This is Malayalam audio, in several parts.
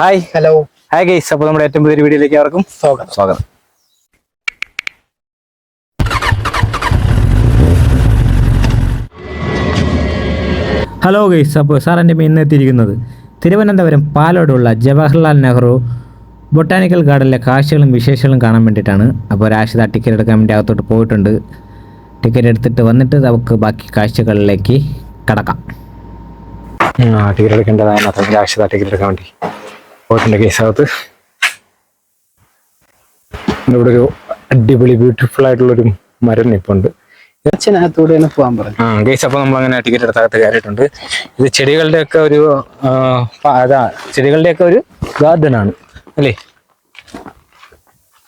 ഹായ് ഹലോ ഹായ് ഗൈസ് അപ്പോൾ നമ്മുടെ ഏറ്റവും പുതിയ വീഡിയോയിലേക്ക് അവർക്കും സ്വാഗതം. സ്വാഗതം. ഹലോ ഗൈസ് അപ്പോൾ സാർ എന്റെ ഇന്ന് എത്തിയിരിക്കുന്നത് തിരുവനന്തപുരം പാലോടുള്ള ജവഹർലാൽ നെഹ്റു ബൊട്ടാനിക്കൽ ഗാർഡനിലെ കാഴ്ചകളും വിശേഷങ്ങളും കാണാൻ വേണ്ടിയിട്ടാണ്. അപ്പോൾ രാഷിത ടിക്കറ്റ് എടുക്കാൻ വേണ്ടി അകത്തോട്ട് പോയിട്ടുണ്ട്. ടിക്കറ്റ് എടുത്തിട്ട് വന്നിട്ട് നമുക്ക് ബാക്കി കാഴ്ചകളിലേക്ക് കടക്കാം. ടിക്കറ്റ് എടുക്കേണ്ടതായ രാഷിത ടിക്കറ്റ് എടുക്കാൻ വേണ്ടി. പോയിട്ടുണ്ട് കേസകത്ത്. ഇവിടെ ഒരു അടിപൊളി ബ്യൂട്ടിഫുൾ ആയിട്ടുള്ളൊരു മരം നിപ്പുണ്ട് അച്ഛനകത്തൂടെ പോകാൻ പറഞ്ഞു. ആ ഗേസ് അപ്പോൾ നമ്മൾ അങ്ങനെ ടിക്കറ്റ് എടുത്തകത്ത് കയറിയിട്ടുണ്ട്. ഇത് ചെടികളുടെ ഒക്കെ ഒരു അതാ ചെടികളുടെ ഒക്കെ ഒരു ഗാർഡൻ ആണ് അല്ലേ?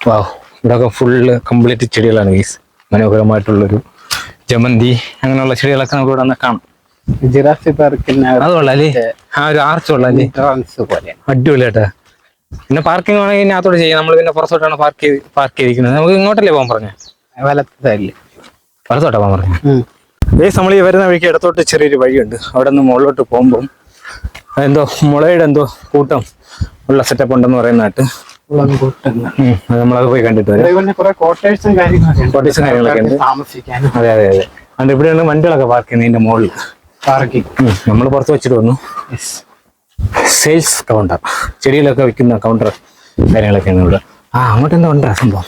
വാവ് ഇവിടെയൊക്കെ ഫുള്ള് കംപ്ലീറ്റ് ചെടികളാണ് ഗേസ് മനോഹരമായിട്ടുള്ളൊരു ജമന്തി അങ്ങനെയുള്ള ചെടികളൊക്കെ നമുക്ക് ഇവിടെ കാണാം. ജിറാഫി പാർക്കിനകത്ത് അത് ആ ഒരു ആർച്ച് കൊള്ളാം ട്രാൻസ് പോലെ അടിപൊളിയാട്ടാ പിന്നെ പാർക്കിംഗ് ആണെങ്കിൽ ഇതിനകത്തോട്ട് ചെയ്യാം. നമ്മൾ പിന്നെ പുറത്തോട്ടാണ് പാർക്ക് ചെയ്ത് പാർക്ക് ചെയ്തിരിക്കുന്നത്. നമുക്ക് ഇങ്ങോട്ടല്ലേ പോകാൻ പറഞ്ഞേ? വലത്ത് സൈഡിൽ പുറത്തോട്ടാ പോകാൻ പറഞ്ഞു? ഏസ് നമ്മൾ ഈ വരുന്ന വഴിക്ക് ഇടത്തോട്ട് ചെറിയൊരു വഴിയുണ്ട്. അവിടെ നിന്ന് മുകളിലോട്ട് പോകുമ്പം എന്തോ മുളയുടെ എന്തോ കൂട്ടം ഉള്ള സെറ്റപ്പ് ഉണ്ടെന്ന് പറയുന്നതായിട്ട് നമ്മളത് പോയി കണ്ടിട്ട് വരാം. കോട്ടേഴ്സും കാര്യങ്ങളൊക്കെ ഉണ്ട്. അതെ അതെ അതെ. അതുകൊണ്ട് ഇവിടെയാണ് വണ്ടികളൊക്കെ പാർക്ക് ചെയ്യുന്നതിന്റെ മുകളിൽ. നമ്മൾ പുറത്ത് വെച്ചിട്ട് വന്നു. സെയിൽസ് കൗണ്ടർ ചെടികളൊക്കെ വിൽക്കുന്ന കൗണ്ടർ കാര്യങ്ങളൊക്കെയാണ് ഇവിടെ. ആ അങ്ങോട്ട് എന്താ ഉണ്ടാ സംഭവം?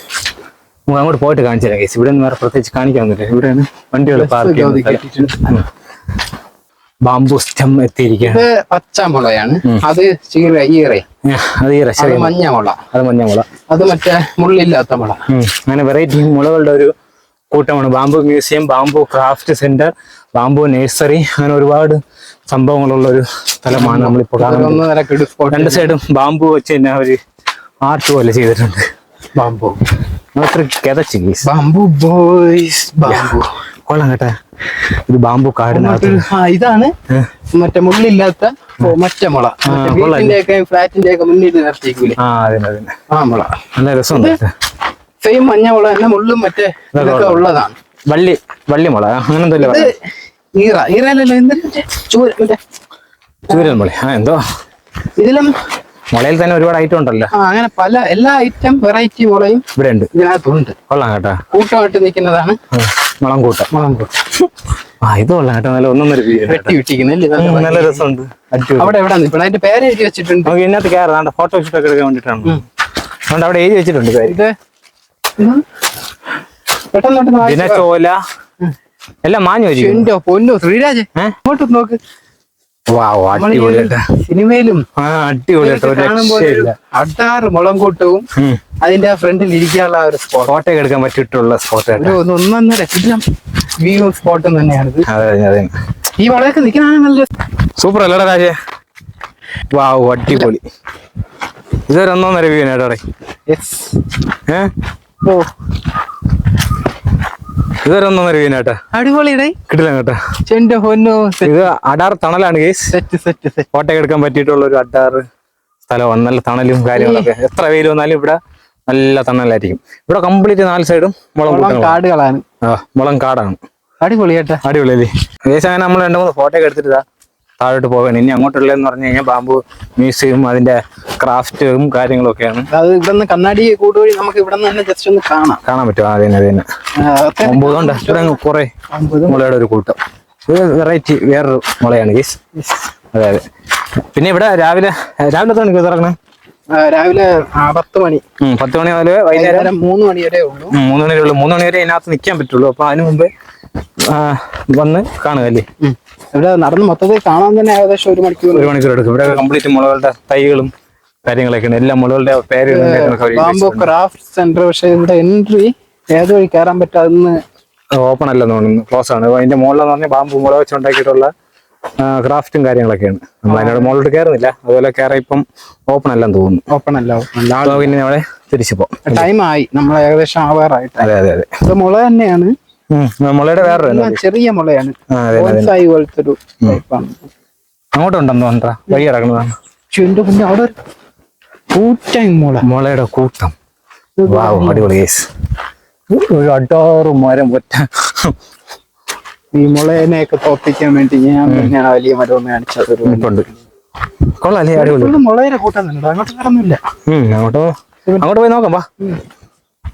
അങ്ങോട്ട് പോയിട്ട് കാണിച്ചു തരാം. കേസ് ഇവിടെ വേറെ പ്രത്യേകിച്ച് കാണിക്കാവുന്നില്ല ഇവിടെയാണ് വണ്ടികൾ പാർക്ക് ചെയ്യുന്നത്. ബാംബു സ്റ്റം എത്തിയിരിക്കുകയാണ്. പച്ചമുളയാണ്. അത് ചീറ ഈറ. അത് ഈറ മഞ്ഞ മുള. അത് മഞ്ഞ മുള. അത് മറ്റേ മുള്ളില്ലാത്ത മുള. അങ്ങനെ വെറൈറ്റി മുളകളുടെ ഒരു കൂട്ടമാണ്. Bamboo museum bamboo craft centre bamboo nursery അങ്ങനെ ഒരുപാട് സംഭവങ്ങളുള്ള ഒരു സ്ഥലമാണ് നമ്മളിപ്പോൾ രണ്ട് സൈഡും ബാംബു വെച്ച് തന്നെ ഒരു ആർട്ട് പോലെ ചെയ്തിട്ടുണ്ട്. ബാംബു. അത്ര കിതച്ച് കേസ് ബാമ്പു ബോയ്സ് ബാംബു. കൊള്ളാം കേട്ടാ. ഇത് ബാംബു കാടിനകത്ത്. ഇതാണ് മറ്റേ മുള്ളില്ലാത്ത മറ്റേ മുള. ഫ്ലാറ്റിന്റെ ഒക്കെ മുന്നിട്ട് നിർത്തിക്കൂലേ ആ അതെ അതെ ആ മുള. നല്ല രസമുണ്ട് കേട്ടോ. സെയിം മഞ്ഞ മുളക് തന്നെ മുള്ളും മറ്റേ ഇതൊക്കെ ഉള്ളതാണ്. വള്ളി വള്ളി മുളക്. അങ്ങനെ ഈറ ഈറയല്ലല്ലോ എന്ത് മറ്റേ ചൂര മറ്റേ ചൂരൻ മുള ആ എന്തോ? ഇതിലും മുളയിൽ തന്നെ ഒരുപാട് ഐറ്റം ഉണ്ടല്ലോ. അങ്ങനെ പല എല്ലാ ഐറ്റം വെറൈറ്റി മുളയും ഇവിടെ ഉണ്ട്. ഇതിനകത്തുണ്ട്. കൊള്ളാം കേട്ടോ. കൂട്ടമായിട്ട് നിൽക്കുന്നതാണ്. മുളം കൂട്ടം. മുളം കൂട്ടം. ആ ഇത് കൊള്ളാം കേട്ടോ. നല്ല ഒന്നൊന്നര വീട് വെട്ടി വിട്ടിരിക്കുന്നില്ല നല്ല രസമുണ്ട്. അവിടെ എവിടെ നിൽക്കണം അതിന്റെ പേര് എഴുതി വെച്ചിട്ടുണ്ട്. നമുക്ക് ഇതിനകത്ത് കയറാം. ഫോട്ടോ ഷൂട്ടൊക്കെ എടുക്കാൻ വേണ്ടിയിട്ടാണ്. അതുകൊണ്ട് അവിടെ എഴുതി വെച്ചിട്ടുണ്ട് പേര് ഇത് പെട്ടെന്ന് ദിനച്ചോല എല്ലാം മാഞ്ഞു എന്റെ പൊന്നു ശ്രീരാജ് ഇങ്ങോട്ട് നോക്ക്. സിനിമയിലും അട്ടാറ് മുളം കൂട്ടവും അതിന്റെ ഫ്രണ്ടിൽ ഇരിക്കാനുള്ള ഒരു സ്പോട്ട് ഫോട്ടോ എടുക്കാൻ പറ്റിയിട്ടുള്ള സ്പോട്ട് കേട്ടോ. ഒന്ന് ഒന്നൊന്നര കിടിലം വ്യൂ സ്പോട്ട് തന്നെയാണ് ഈ വളയൊക്കെ നിൽക്കാനാണ് നല്ല സൂപ്പർ അല്ലടാ രാജേ? വാ അടിപൊളി. ഇതൊരു ഒന്നൊന്നര വീണ് കേട്ടോ യെസ് ഏ? ഓ. ഇതൊരു ഒന്നൊന്നര വീണ് കേട്ടാ അടിപൊളിയുടെ കിട്ടില്ല കേട്ടാ ചെന്റെ പൊന്നു ഇത് അടാർ തണലാണ് കേസ് സെറ്റ് സെറ്റ് എടുക്കാൻ പറ്റിയിട്ടുള്ള ഒരു അടാർ സ്ഥലമാണ്. നല്ല തണലും കാര്യങ്ങളൊക്കെ. എത്ര വെയിൽ വന്നാലും ഇവിടെ നല്ല തണലായിരിക്കും. ഇവിടെ കംപ്ലീറ്റ് നാല് സൈഡും മുളം കൂട്ടങ്ങളാണ്. കാടുകളാണ്. ആ മുളം കാടാണ്. അടിപൊളി അടിപൊളിയല്ലേ ഏകദേശം നമ്മൾ രണ്ട് മൂന്ന് ഫോട്ടോ ഒക്കെ എടുത്തിട്ട് താഴോട്ട് പോകണം ഇനി അങ്ങോട്ടുള്ളതെന്ന് പറഞ്ഞു കഴിഞ്ഞാൽ ബാമ്പു മ്യൂസിയം അതിന്റെ ക്രാഫ്റ്റും കാര്യങ്ങളും ഒക്കെയാണ് അത് ഇവിടെ നിന്ന് കണ്ണാടി കൂടുവഴി നമുക്ക് ഇവിടെ നിന്ന് തന്നെ ജസ്റ്റ് ഒന്ന് കാണാം. കാണാൻ പറ്റും. അതെ തന്നെ തന്നെ ഒമ്പതുകൊണ്ട് ഇവിടെ കുറെ മുളയുടെ ഒരു കൂട്ടം. ഇത് വെറൈറ്റി വേറൊരു മുളയാണ് ഗീസ് അതെ അതെ. പിന്നെ ഇവിടെ രാവിലെ രാവിലെ എത്ര മണിക്ക് തുറക്കണേ? രാവിലെ പത്ത് മണി. പത്ത് മണി മുതൽ വൈകുന്നേരം? മൂന്ന് മണി വരെ ഉള്ളൂ. മൂന്ന് മണി വരെ മൂന്ന് മണി വരെ ഇതിനകത്ത് നിൽക്കാൻ പറ്റുള്ളൂ. അപ്പൊ അതിനു മുമ്പ് വന്ന് കാണുക അല്ലേ. ഇവിടെ നടന്ന് മൊത്തത്തിൽ കാണാൻ തന്നെ ഏകദേശം ഒരു മണിക്കൂർ ഒരു മണിക്കൂർ എടുക്കും. ഇവിടെ കംപ്ലീറ്റ് മുളകളുടെ തൈകളും കാര്യങ്ങളൊക്കെ ഉണ്ട് എല്ലാ മുളകളുടെ പേരുകളും ബാംബോ ക്രാഫ്റ്റ് സെന്റർ പക്ഷേ ഇവിടെ എൻട്രി ഏത് വഴി കയറാൻ പറ്റാതെന്ന് ഓപ്പൺ അല്ലെന്ന് തോന്നുന്നു. ക്ലോസ് ആണ്. അതിന്റെ മുകളിലെന്ന് പറഞ്ഞാൽ ബാമ്പു മുള വെച്ചുണ്ടാക്കിയിട്ടുള്ള ക്രാഫ്റ്റും കാര്യങ്ങളൊക്കെയാണ്. നമ്മൾ അതിനോട് മുകളിലോട്ട് കയറുന്നില്ല. അതുപോലെ കയറാൻ ഇപ്പം ഓപ്പൺ അല്ലെന്ന് തോന്നുന്നു. ഓപ്പൺ അല്ല ഓപ്പൺ പിന്നെ നമ്മളെ തിരിച്ചു പോകാം ടൈം ആയി. നമ്മൾ ഏകദേശം ആവാറായിട്ട് അതെ അതെ അതെ. മുള തന്നെയാണ്. മുളയുടെ വേറെ ചെറിയ മുളയാണ്. പോലത്തെ ഒരു ടൈപ്പാണ്. അങ്ങോട്ടുണ്ടെന്ന് തോന്നണ്ട വഴി ഇറങ്ങുന്നതാണ്. എന്റെ കുഞ്ഞ് അവിടെ കൂട്ടം മുള. മുളയുടെ കൂട്ടം. വാവ് അടിപൊളി കേസ് ഒരു അടാറ് മരം ഒറ്റ. ഈ മുളേനെയൊക്കെ തോപ്പിക്കാൻ വേണ്ടി ഞാൻ ഞാൻ വലിയ മരം ഒന്ന് കാണിച്ചത് കൊള്ളാല്ലേ അടിപൊളി. മുളയുടെ കൂട്ടം തന്നെ അങ്ങോട്ട് കടന്നില്ല അങ്ങോട്ട് അങ്ങോട്ട് പോയി നോക്കാം വാ.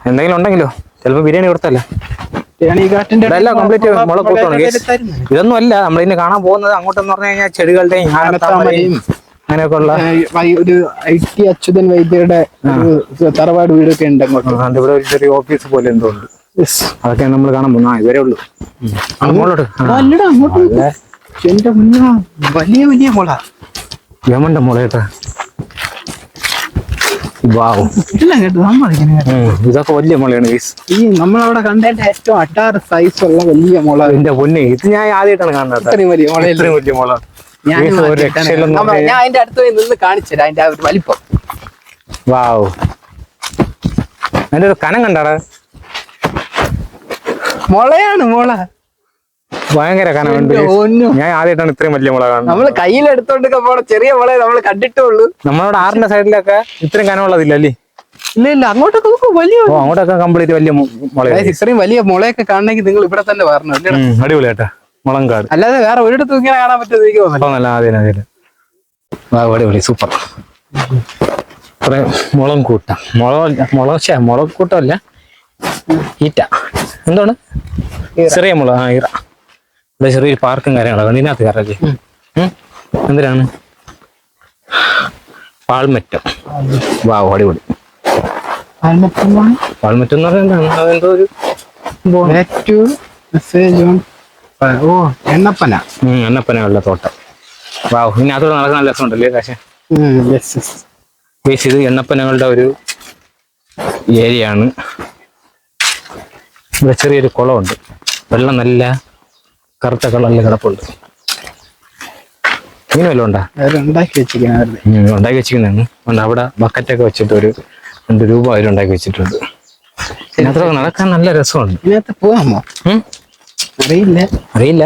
എന്തെങ്കിലും ഉണ്ടെങ്കിലോ. ചിലപ്പോ ബിരിയാണി കൊടുത്തല്ല? കംപ്ലീറ്റ് മുള. ഇതൊന്നും അല്ല നമ്മളിന്ന് കാണാൻ പോകുന്നത് അങ്ങോട്ടെന്ന് പറഞ്ഞു കഴിഞ്ഞാൽ ചെടികളുടെയും ആനത്താമരയും, അങ്ങനെയൊക്കെ ഉള്ള വൈ- ഒരു ഐ ടി അച്യുതൻ വൈദ്യരുടെ തറവാട് വീടൊക്കെ ഉണ്ട് അങ്ങോട്ട്. ഇവിടെ ഒരു ചെറിയ ഓഫീസ് പോലെ എന്തോ ഉണ്ട്. അതൊക്കെ നമ്മൾ കാണാൻ പോകുന്നു. ഇവരേ ഉള്ളൂ. അങ്ങോട്ട് എന്റെ മുന്ന വലിയ വലിയ മുള. യമന്റെ കേട്ടോ ഉം, ഇതൊക്കെ വലിയ മുളയാണ് ഗൈസ് ഈ നമ്മളവിടെ കണ്ടതിന്റെ ഏറ്റവും അട്ടാറ് സൈസ് ഉള്ള വലിയ മുള എന്റെ പൊന്നെ ഇത് ഞാൻ ആദ്യമായിട്ടാണ് കാണുന്നത്. ഇത്രയും വലിയ മുള ഇത്രയും വലിയ മുള. ഞാൻ അതിന്റെ അടുത്ത് നിന്ന് കാണിച്ചു തരാം അതിന്റെ ഒരു വലിപ്പം. വാവ് അതിന്റെ ഒരു കനം കണ്ടാടാ. മുളയാണ് മുള. ഭയങ്കര കനമുണ്ട് ഞാൻ ആദ്യമായിട്ടാണ് ഇത്രയും വലിയ മുള കാണുന്നത്. നമ്മൾ കയ്യിലെടുത്തോണ്ട് പോണ ചെറിയ മുളയെ നമ്മൾ കണ്ടിട്ടുള്ളൂ. നമ്മളോട് ആറിന്റെ സൈഡിലൊക്കെ ഇത്രയും കനമുള്ളതില്ല അല്ലേ? ഇല്ല ഇല്ല അങ്ങോട്ടൊക്കെ നോക്കും വലിയ അങ്ങോട്ടൊക്കെ കംപ്ലീറ്റ് വലിയ മുള ഇത്രയും വലിയ മുളയൊക്കെ കാണണമെങ്കിൽ നിങ്ങൾ ഇവിടെ തന്നെ പറഞ്ഞു അടിപൊളിയാട്ട അടിപൊളി മുളങ്കാട് അല്ലാതെ വേറെ ഒരിടത്തും ഇങ്ങനെ കാണാൻ പറ്റുന്നത് എനിക്ക് നല്ല ആദ്യം ആദ്യം അടിപൊളി സൂപ്പർ. മുളം കൂട്ട. മുള മുള ശ്ശെ, മുളക് കൂട്ടമല്ല ഈറ്റ. എന്താണ്? ചെറിയ മുളക് ആ ഈറ. ഇവിടെ ചെറിയൊരു പാർക്കും കാര്യങ്ങളൊക്കെ. ഇതിനകത്ത് കയറല്ലേ. എന്തിനാണ്? പാൽമറ്റം. വാ അടിപൊളി. പാൽമറ്റം എന്ന് പറഞ്ഞാൽ എന്താണ്? അതെന്തോ ഒരു മെസ്സേജ് ഓ എണ്ണപ്പന. ഉം, അന്നപ്പനയുള്ള തോട്ടം. വാവ് ഇതിനകത്തോടെ നടക്കാൻ നല്ല രസമുണ്ടല്ലേ കാശ്? ഇത് എണ്ണപ്പനകളുടെ ഒരു ഏരിയ ആണ് ഇവിടെ ചെറിയൊരു കുളമുണ്ട്. വെള്ളം നല്ല കറുത്ത കളറിൽ കിടപ്പുണ്ട്. ഇങ്ങനെ വല്ലതും ഉണ്ടാ? ഉണ്ടാക്കി വെച്ചിരിക്കുന്ന ഉണ്ടാക്കി വെച്ചിരിക്കുന്നതാണ്. അതുകൊണ്ട് അവിടെ ബക്കറ്റൊക്കെ വെച്ചിട്ട് ഒരു രണ്ട് രൂപ അവർ ഉണ്ടാക്കി വെച്ചിട്ടുണ്ട്. ഇതിനകത്തൊക്കെ നടക്കാൻ നല്ല രസമുണ്ട്. ഇതിനകത്ത് പോവാമോ? അറിയില്ല. അറിയില്ല.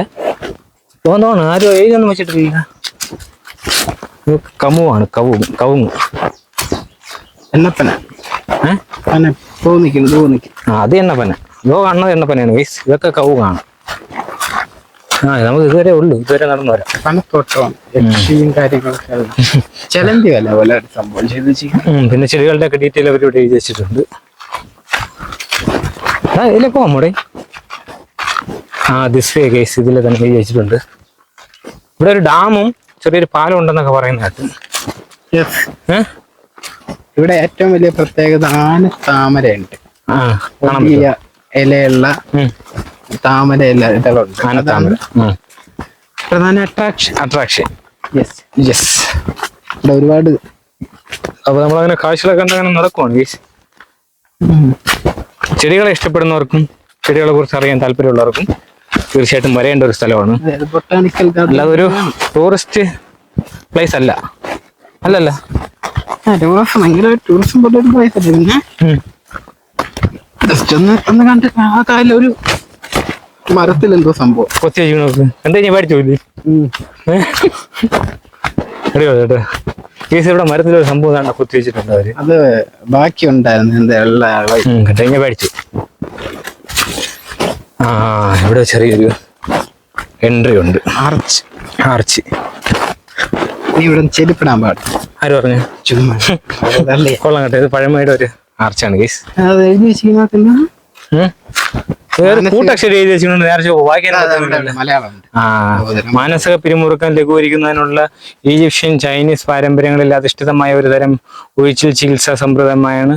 തോന്നോണ് ആരും എഴുതൊന്നും വെച്ചിട്ടില്ല. കമുവാണ് കവും കവുങ്ങ്. എണ്ണപ്പന. പോ പന തോന്നിക്കുന്നു തോന്നിക്കുന്നു ആ അത് എണ്ണപ്പന. ഇതോ കാണുന്നത് എണ്ണപ്പനയാണ് ഇതൊക്കെ കവുങ്ങാണ്. ആ നമുക്ക് ഇതുവരെ ഉള്ളു ഇതുവരെ നടന്നു വരാം. പനത്തോട്ടമാണ് യക്ഷിയും കാര്യങ്ങളൊക്കെ ഉള്ള. ചെലന്തി വല്ല പോലെ സംഭവം ചെയ്ത് പിന്നെ ചെടികളുടെ ഒക്കെ ഡീറ്റെയിൽ അവർ ഇവിടെ എഴുതി വെച്ചിട്ടുണ്ട് ആ പോവാം മോടെ ആ ദിസ് വേ ഇതിലെ ഇതിൽ തന്നെ എഴുതി വെച്ചിട്ടുണ്ട്. ഇവിടെ ഒരു ഡാമും ചെറിയൊരു പാലം ഉണ്ടെന്നൊക്കെ പറയുന്ന ഇവിടെ ഏറ്റവും വലിയ പ്രത്യേകത ആന താമരയുണ്ട്. ഇലയുള്ള. താമര ഇതളുണ്ട് ആനത്താമര പ്രധാന അട്രാക്ഷൻ അട്രാക്ഷൻ യെസ് യെസ് ഇവിടെ ഒരുപാട് അപ്പൊ നമ്മളങ്ങനെ കാഴ്ചകളൊക്കെ കണ്ട് അങ്ങനെ നടക്കുവാണ് ഗൈസ് ചെടികളെ ഇഷ്ടപ്പെടുന്നവർക്കും ചെടികളെ കുറിച്ച് അറിയാൻ താല്പര്യമുള്ളവർക്കും തീർച്ചയായിട്ടും വരേണ്ട ഒരു സ്ഥലമാണ്. ബൊട്ടാണിക്കൽ അല്ലാതെ ഒരു ടൂറിസ്റ്റ് പ്ലേസ് അല്ല. അല്ലല്ല. ടൂറിസം ഭയങ്കര ടൂറിസം പോലെ ഒരു പ്ലേസ് അല്ല പിന്നെ. ജസ്റ്റ് ഒന്ന് ഒന്ന് കണ്ട് ആ കാലം ഒരു മരത്തിൽ എന്തോ സംഭവം. കൊത്തി വെച്ച് നോക്ക് എന്താ ഞാൻ പേടിച്ചു ഇല്ലേ അടിപൊളി കേട്ടോ. കേസ് ഇവിടെ മരത്തിലൊരു സംഭവം കണ്ട കൊത്തി വെച്ചിട്ടുണ്ട് അവർ. അത് ബാക്കി ഉണ്ടായിരുന്നു എന്താ ഉള്ള കേട്ടോ. ഞാൻ മേടിച്ചു ആ ഇവിടെ ചെറിയൊരു എൻട്രി ഉണ്ട്. ആർച്ച്. ആർച്ച്. നീ ഇവിടെ ചെരുപ്പിടാൻ പാടില്ല. ആര് പറഞ്ഞു? ചുമ്മാ. കൊള്ളാം കേട്ടോ. ഇത് പഴമയുടെ ഒരു ആർച്ചാണ് കേസ്. അത് എഴുതി വെച്ചിരിക്കുന്ന വേറെ കൂട്ടക്ഷരം എഴുതി വെച്ചിട്ടുണ്ട് നേരെ ചൊവ്വ. വായിക്കാൻ മലയാളം ആ മാനസിക പിരിമുറുക്കം ലഘൂകരിക്കുന്നതിനുള്ള ഈജിപ്ഷ്യൻ ചൈനീസ് പാരമ്പര്യങ്ങളിൽ അധിഷ്ഠിതമായ ഒരു തരം ഒഴിച്ചിൽ ചികിത്സാ സമ്പ്രദായമാണ്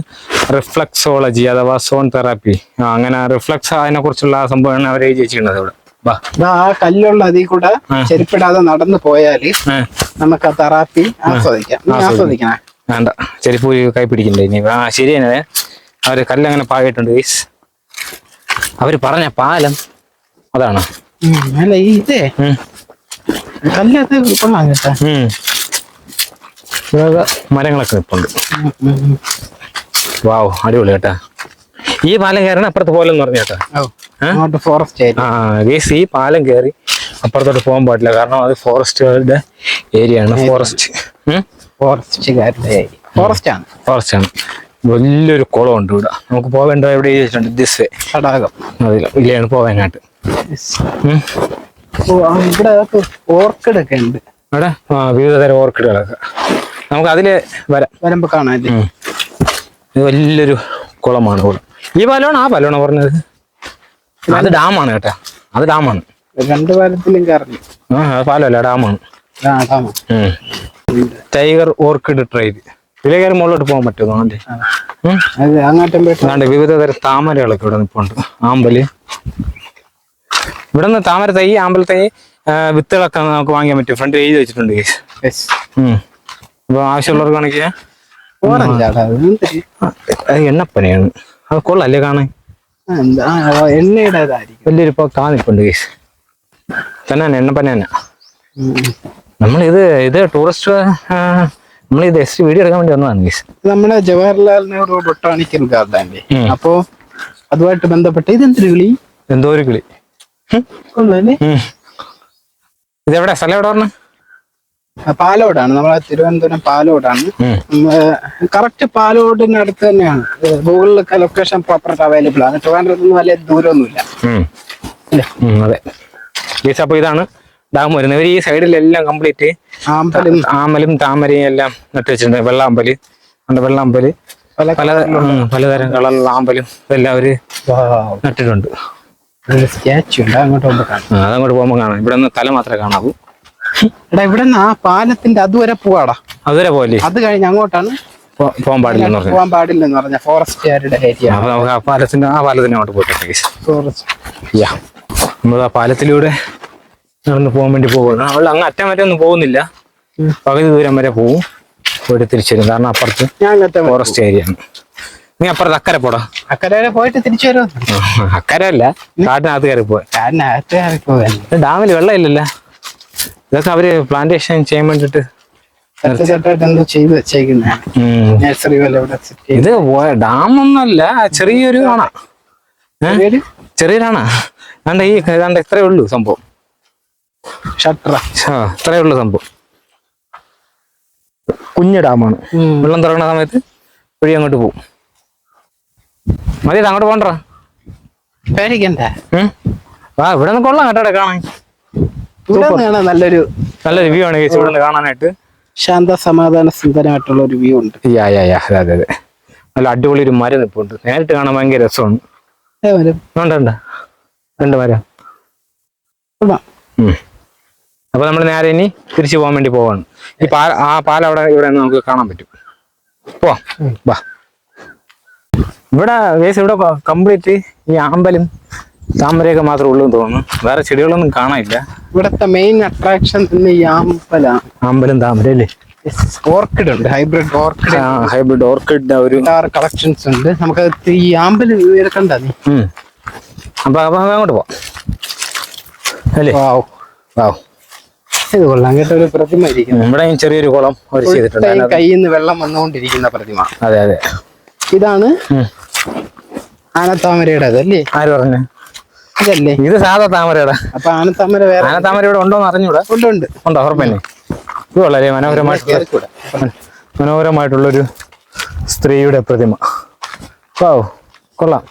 റിഫ്ലക്സോളജി അഥവാ സോൺ തെറാപ്പി. അങ്ങനെ റിഫ്ലക്സ് അതിനെ കുറിച്ചുള്ള സംഭവമാണ് അവർ എഴുതി വെച്ചിരിക്കുന്നത് ഇവിടെ. ആ കല്ലുള്ള അതിൽ കൂടെ ചെരുപ്പിടാതെ നടന്നു പോയാൽ നമുക്ക് ആ തെറാപ്പി ആസ്വദിക്കാം. ആസ്വദിക്കണം. വേണ്ട. ചെരുപ്പ് കൈ പിടിക്കണ്ടേ ഇനി. ആ ശരിയാണ്. തന്നെ അവർ കല്ലങ്ങനെ പാകിയിട്ടുണ്ട് ഗൈസ് അവർ പറഞ്ഞ പാലം അതാണ്. അല്ല ഇതേ. ഉം. കൊള്ളാം കേട്ടാ. മരങ്ങളൊക്കെ നിൽപ്പുണ്ട് ഉം. വാവ് അടിപൊളി കേട്ടാ. ഈ പാലം കയറണം അപ്പുറത്ത് പോലെ എന്ന് പറഞ്ഞു കേട്ടോ. ഫോറസ്റ്റ് ആ ഗേസ് ഈ പാലം കയറി അപ്പുറത്തോട്ട് പോകാൻ പാടില്ല. കാരണം അത് ഫോറസ്റ്റുകളുടെ ഏരിയ. ആണ് ഫോറസ്റ്റ് ഫോറസ്റ്റുകാരുടെ ഫോറസ്റ്റ് ആണ്. ഫോറസ്റ്റ് ആണ്. വലിയൊരു കുളമുണ്ട് ഇവിടെ. നമുക്ക് പോവേണ്ട എവിടെ ചോദിച്ചിട്ടുണ്ട്? ദിസ് വേ തടാകം. അതില്ല ഇല്ലയാണ് പോവാനായിട്ട്. ഇവിടെ ഓർക്കിഡ് ഒക്കെ ഉണ്ട്. അവിടെ ആ, വിവിധ തരം ഓർക്കിഡുകളൊക്കെ നമുക്ക് അതിൽ വരാം. വരുമ്പോ കാണാൻ. ഇത് വലിയൊരു കുളമാണ് കുളം ഈ പലോണ? ആ പലോണ പറഞ്ഞത്. അത് ഡാമാണ് കേട്ടാ. അത് ഡാമാണ്. രണ്ട് പാലത്തിലും കയറില്ല ആ പാലല്ല പാലമല്ല ഡാമാണ്. ടൈഗർ ഓർക്കിഡ് ട്രൈഡ് ഇതിലേ കയറി മുകളിലോട്ട് പോകാൻ പറ്റുമോ ആണ്ട് അതാണ്ട് വിവിധ തരം താമരകളൊക്കെ ഇവിടെ നിൽപ്പുണ്ട് ആമ്പൽ. ഇവിടെ നിന്ന് താമര തൈ ആമ്പൽ തൈ വിത്തുകളൊക്കെ നമുക്ക് വാങ്ങിക്കാൻ പറ്റും. ഫ്രണ്ട് എഴുതി വെച്ചിട്ടുണ്ട് കേസ്. അപ്പൊ ആവശ്യമുള്ളവർക്കാണെങ്കിൽ എണ്ണപ്പനയാണ് അത് കൊള്ളല്ലേ കാണാൻ? എണ്ണയുടെ വലിയൊരു ഇപ്പൊ കാണിപ്പുണ്ട് കേസ് തന്നെ എണ്ണപ്പന തന്നെ നമ്മളിത് ഇത് ടൂറിസ്റ്റ് നമ്മൾ ഇത് ജസ്റ്റ് വീഡിയോ എടുക്കാൻ വേണ്ടി വന്നതാണ് ഗീസ് നമ്മുടെ ജവഹർലാൽ നെഹ്റു ബൊട്ടാണിക്കൽ ഗാർഡൻ. അപ്പോ അതുമായിട്ട് ബന്ധപ്പെട്ട് ഇതെന്തൊരു കിളി? എന്തോ ഒരു കിളി. ഇതെവിടെ? സ്ഥലം എവിടെ പറഞ്ഞു? പാലോടാണ്. നമ്മളെ തിരുവനന്തപുരം പാലോടാണ്. കറക്റ്റ് പാലോടിനടുത്ത് തന്നെയാണ്. ഗൂഗിളിലൊക്കെ ലൊക്കേഷൻ പ്രോപ്പറായിട്ട് അവൈലബിൾ ആണ്. ട്രിവാൻഡ്രത്ത് നിന്ന് വലിയ ദൂരമൊന്നുമില്ല. അതെ. അപ്പൊ ഇതാണ് ഡാം വരുന്നത് ഇവർ ഈ സൈഡിലെല്ലാം കംപ്ലീറ്റ് ആമ്പലും. ആമലും താമരയും എല്ലാം നട്ടു വെച്ചിട്ടുണ്ട്. വെള്ളാമ്പൽ. വെള്ളാമ്പൽ? പല പല പലതരം കളറുള്ള ആമ്പലും ഇതെല്ലാം അവർ നട്ടിട്ടുണ്ട്. സ്റ്റാച്ചു ഉണ്ട്. അങ്ങോട്ട് അതങ്ങോട്ട് പോകുമ്പോൾ കാണാം. ഇവിടെ നിന്ന് തല മാത്രമേ കാണാവൂ. എടാ ഇവിടെ നിന്ന് ആ പാലത്തിന്റെ അതുവരെ പോവാടാ. അതുവരെ പോലെ അത് കഴിഞ്ഞ് അങ്ങോട്ടാണ് പോകാൻ പാടില്ലെന്ന് പോകാൻ പാടില്ലെന്ന് പറഞ്ഞ ഫോറസ്റ്റുകാരുടെ ഏരിയ. അപ്പൊ നമുക്ക് ആ പാലത്തിന്റെ ആ പാലത്തിന് അങ്ങോട്ട് പോയിട്ട് ഫോറസ്റ്റ് നമ്മൾ ആ പാലത്തിലൂടെ നടന്ന് പോകാൻ വേണ്ടി പോകുന്നു. അവൾ അങ്ങ് അറ്റം വരെ ഒന്നും പോകുന്നില്ല. പകുതി ദൂരം വരെ പോവും. പോയിട്ട് തിരിച്ചു വരും കാരണം അപ്പുറത്ത് ഫോറസ്റ്റ് ഏരിയ ആണ്. നീ അപ്പുറത്ത് അക്കരെ പോടാ. അക്കരെ വരെ പോയിട്ട് തിരിച്ചു വരുമോ അക്കരെ അല്ല. കാട്ടിനകത്ത് കയറി കയറി പോകാൻ ഡാമിൽ വെള്ളം ഇല്ലല്ലോ ഇതൊക്കെ അവർ പ്ലാന്റേഷൻ ചെയ്യാൻ വേണ്ടിട്ട് ഇത് ഡാം ഒന്നല്ല ചെറിയൊരു കാണ ചെറിയൊരാണ കണ്ട ഈ ഇത്രയേ ഉള്ളൂ സംഭവം. ഷട്ടറ ആ, ഇത്രയേ ഉള്ളൂ സംഭവം. കുഞ്ഞു ഡാമാണ്. വെള്ളം തുറക്കുന്ന സമയത്ത് വഴി അങ്ങോട്ട് പോകും മതി അങ്ങോട്ട് പോകണ്ട. പേടിക്കണ്ട. ആ ഇവിടെ നിന്ന് കൊള്ളാം കേട്ടോ കാണാൻ. ഇവിടെ നല്ലൊരു നല്ല റിവ്യൂ ആണ് ഇവിടെ നിന്ന് കാണാനായിട്ട്. ശാന്ത സമാധാന സുന്ദരമായിട്ടുള്ള ഒരു വ്യൂ ഉണ്ട്. യാ യാ യാ അതെ അതെ അതെ. നല്ല അടിപൊളി ഒരു മരം നിൽപ്പുണ്ട് നേരിട്ട് കാണാൻ ഭയങ്കര രസമാണ്. ഉണ്ട് ഉണ്ട് രണ്ട് മരം. കൊള്ളാം. ഉം. അപ്പൊ നമ്മൾ നേരെ ഇനി തിരിച്ചു പോകാൻ വേണ്ടി പോവാണ്. ഈ പാൽ ആ പാൽ അവിടെ ഇവിടെ നമുക്ക് കാണാൻ പറ്റും. പോവാം. വാ. ഇവിടെ വേസ് ഇവിടെ കംപ്ലീറ്റ് ഈ ആമ്പലും താമരയൊക്കെ മാത്രമേ ഉള്ളൂ എന്ന് തോന്നുന്നു. വേറെ ചെടികളൊന്നും കാണാനില്ല. ഇവിടുത്തെ മെയിൻ അട്രാക്ഷൻ ഈ ആമ്പലാണ് ആമ്പലും താമര അല്ലേ ഓർക്കിഡ് ഉണ്ട്. ഹൈബ്രിഡ് ഓർക്കിഡ് ഹൈബ്രിഡ് ഓർക്കിഡ് ഒരു കളക്ഷൻസ് ഉണ്ട്. നമുക്ക് ഈ ആമ്പൽ എടുക്കണ്ട നീ? അപ്പൊ അങ്ങോട്ട് പോവാം. അല്ലേ? വാവ് വാവ് ഇത് കൊള്ളാം. കേട്ടോ ഒരു പ്രതിമ ഇരിക്കുന്നു. ഇവിടെ ചെറിയൊരു കുളം അവർ ചെയ്തിട്ടുണ്ട്. കയ്യിൽ നിന്ന് വെള്ളം വന്നുകൊണ്ടിരിക്കുന്ന പ്രതിമ. അതെ അതെ. ഇതാണ്. ആനത്താമരയുടെ അതല്ലേ ആര് പറഞ്ഞു? ഇതല്ലേ ഇത് സാധാ താമരയുടെ. അപ്പൊ ആനത്താമര വേറെ ആനത്താമര ഇവിടെ ഇവിടെ ഉണ്ടോന്ന് അറിഞ്ഞൂടെ ഉണ്ട് ഉണ്ട്? ഉണ്ടോ ഉറപ്പന്നെ ഇത് വളരെ മനോഹരമായിട്ടുള്ള മനോഹരമായിട്ടുള്ളൊരു സ്ത്രീയുടെ പ്രതിമ. വാവ് കൊള്ളാം.